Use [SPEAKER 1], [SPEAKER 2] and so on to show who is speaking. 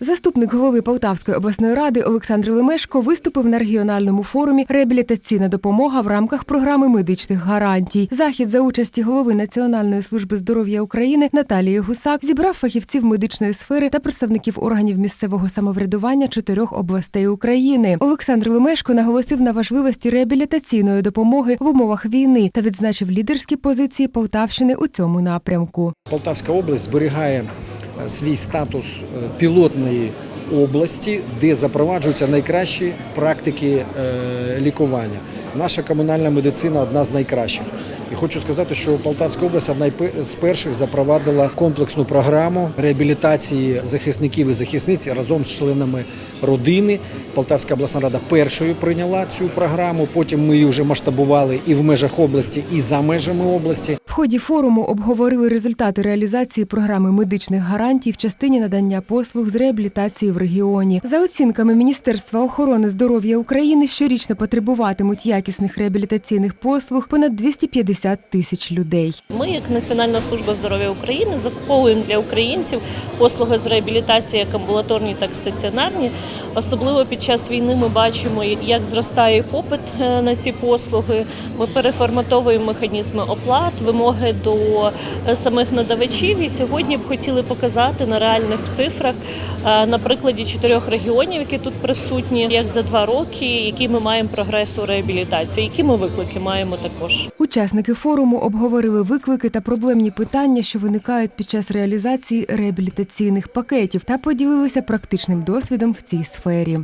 [SPEAKER 1] Заступник голови Полтавської обласної ради Олександр Лемешко виступив на регіональному форумі Реабілітаційна допомога в рамках програми медичних гарантій. Захід за участі голови Національної служби здоров'я України Наталії Гусак зібрав фахівців медичної сфери та представників органів місцевого самоврядування чотирьох областей України. Олександр Лемешко наголосив на важливості реабілітаційної допомоги в умовах війни та відзначив лідерські позиції Полтавщини у цьому напрямку.
[SPEAKER 2] Полтавська область зберігає свій статус е, пілотної області, де запроваджуються найкращі практики е, лікування. Наша комунальна медицина одна з найкращих. Хочу сказати, що Полтавська область одна з перших запровадила комплексну програму реабілітації захисників і захисниць разом з членами родини. Полтавська обласна рада першою прийняла цю програму. Потім ми її вже масштабували і в межах області, і за межами області.
[SPEAKER 1] В ході форуму обговорили результати реалізації програми медичних гарантій в частині надання послуг з реабілітації в регіоні. За оцінками Міністерства охорони здоров'я України, щорічно потребуватимуть якісних реабілітаційних послуг понад 250 тисяч людей.
[SPEAKER 3] Ми, як Національна служба здоров'я України, закуповуємо для українців послуги з реабілітації як амбулаторні, так і стаціонарні. Особливо під час війни ми бачимо, як зростає попит е, на ці послуги. Ми переформатовуємо механізми оплат, вимоги до е, самих надавачів. І сьогодні б хотіли показати на реальних цифрах е, на прикладі чотирьох регіонів, які тут присутні, як за два роки, який ми маємо прогрес у реабілітації, які ми виклики маємо також.
[SPEAKER 1] Учасники форуму обговорили виклики та проблемні питання, що виникають під час реалізації реабілітаційних пакетів, та поділилися практичним досвідом в цій сфері.